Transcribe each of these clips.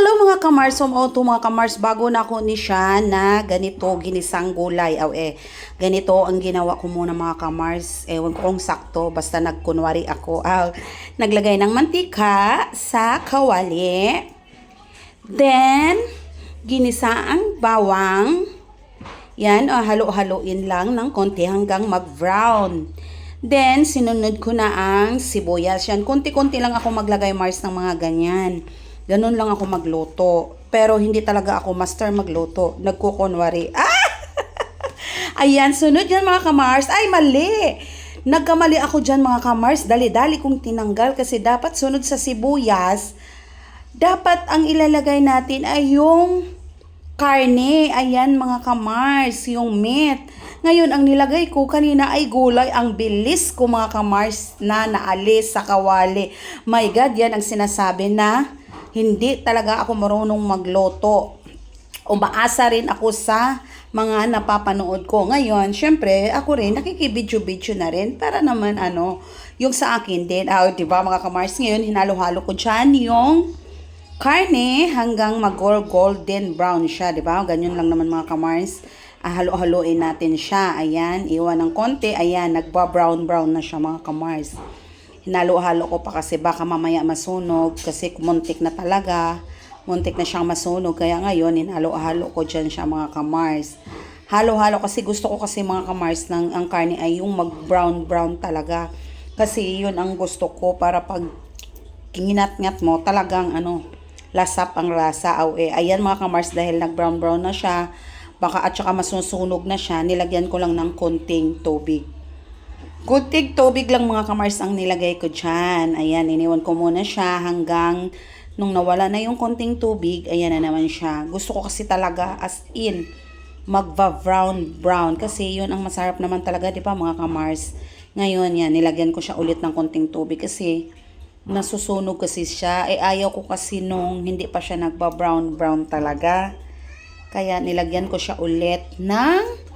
Hello mga kamars, sumuoto mga kamars, bago na ako ni siya na ganito ginisang gulay. Aw eh, ganito ang ginawa ko muna mga kamars. Ewan ko kung sakto, basta nagkunwari ako. Aw, naglagay ng mantika sa kawali. Then, ginisa ang bawang. Yan, o halo-haloin lang ng konti hanggang mag-brown. Then, sinunod ko na ang sibuyas. Yan, konti-konti lang ako maglagay Mars ng mga ganyan. Ganun lang ako magluto. Pero hindi talaga ako master magluto. Nagkukunwari. Ah! Ayan, sunod yan mga kamars. Ay, mali! Nagkamali ako dyan mga kamars. Dali-dali kong tinanggal kasi dapat sunod sa sibuyas. Dapat ang ilalagay natin ay yung karne. Ayan mga kamars, yung meat. Ngayon, ang nilagay ko kanina ay gulay. Ang bilis ko mga kamars na naalis sa kawali. My God, yan ang sinasabi na hindi talaga ako marunong magloto. Umaasa rin ako sa mga napapanood ko. Ngayon, syempre, ako rin, nakikibidyo-bidyo na rin para naman, ano, yung sa akin din. Ah, di ba mga kamars, ngayon, hinalo-halo ko dyan yung karne hanggang mag-golden brown siya, di ba? Ganyan lang naman mga kamars. Ah, halo-haloin natin siya. Ayan, iwan ng konti. Ayan, nagba-brown-brown na siya mga kamars. Hinalo-halo ko pa kasi baka mamaya masunog kasi muntik na talaga. Muntik na siyang masunog. Kaya ngayon, hinalo-halo ko dyan siya mga kamars. Halo-halo kasi gusto ko kasi mga kamars ng ang karne ay yung mag-brown-brown talaga. Kasi yun ang gusto ko para pag kingat-ngat mo talagang ano, lasap ang lasa. Aw, eh, ayan mga kamars dahil nag-brown-brown na siya. Baka at saka masusunog na siya, nilagyan ko lang ng konting tubig. Kunting tubig lang mga kamars ang nilagay ko dyan. Ayan, iniwan ko muna siya hanggang nung nawala na yung konting tubig, ayan na naman siya. Gusto ko kasi talaga as in magva-brown brown kasi yun ang masarap naman talaga, di ba mga kamars? Ngayon, yan, nilagyan ko siya ulit ng konting tubig kasi nasusunog kasi siya. Eh, ayaw ko kasi nung hindi pa siya nagba-brown brown talaga. Kaya nilagyan ko siya ulit ng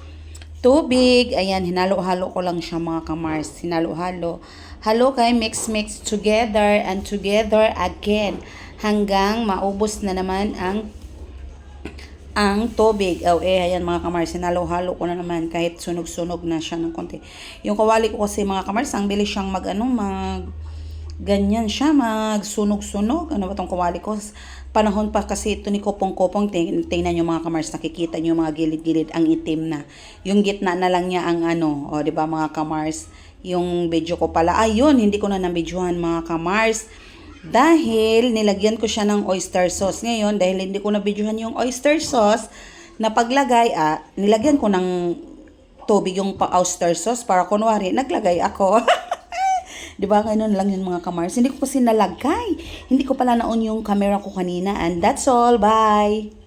tubig. Ayan, hinalo-halo ko lang siya mga kamars. Hinalo-halo. Halo kay mix-mix together and together again. Hanggang maubos na naman ang ang tubig. Oh, eh, ayan mga kamars, sinalo-halo ko na naman kahit sunog-sunog na siya ng konti. Yung kawali ko kasi mga kamars, ang bilis siyang mag, ano, mag, ganyan siya, magsunog-sunog. Ano ba tong kawali ko? Panahon pa kasi ito ni Kopong-Kopong, ting tingnan nyo mga kamars, nakikita nyo mga gilid-gilid, ang itim na. Yung gitna na lang niya ang ano, o, ba mga kamars? Yung video ko pala, ayun, hindi ko na nabidyohan mga kamars. Dahil nilagyan ko siya ng oyster sauce. Ngayon, dahil hindi ko nabidyohan yung oyster sauce, na paglagay, ah, nilagyan ko ng tubig yung pa-oyster sauce para kunwari, naglagay ako. Di ba? Ganun lang yun mga kamars. Hindi ko kasi nalagay. Hindi ko pala naon yung camera ko kanina. And that's all. Bye!